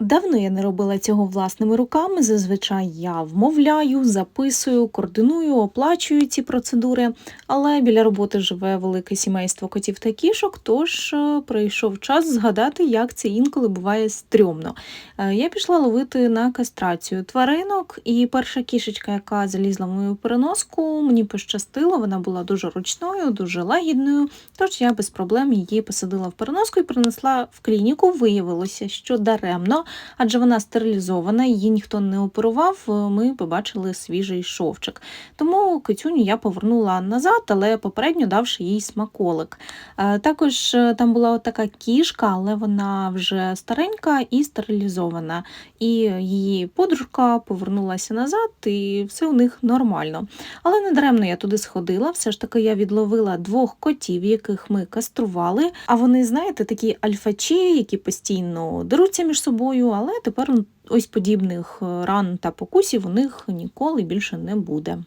Давно я не робила цього власними руками. Зазвичай я вмовляю, записую, координую, оплачую ці процедури. Але біля роботи живе велике сімейство котів та кішок, тож е, прийшов час згадати, як це інколи буває стрьомно. Е, Я пішла ловити на кастрацію тваринок, і перша кішечка, яка залізла в мою переноску, мені пощастило, вона була дуже ручною, дуже лагідною. Тож я без проблем її посадила в переноску і принесла в клініку. Виявилося, що даремно, адже вона стерилізована, її ніхто не оперував. е, Ми побачили свіжий шовчик. Тому кицюню я повернула назад, але попередньо давши їй смаколик. Е, Також е, там була така кішка, але вона вже старенька і стерилізована. І її подружка повернулася назад, і все у них нормально. Але не даремно я туди сходила. Все ж таки я відловила двох котів, яких ми кастрували. А вони, знаєте, такі альфачі, які постійно деруться між собою, але тепер ось подібних е, ран та покусів у них ніколи більше не буде.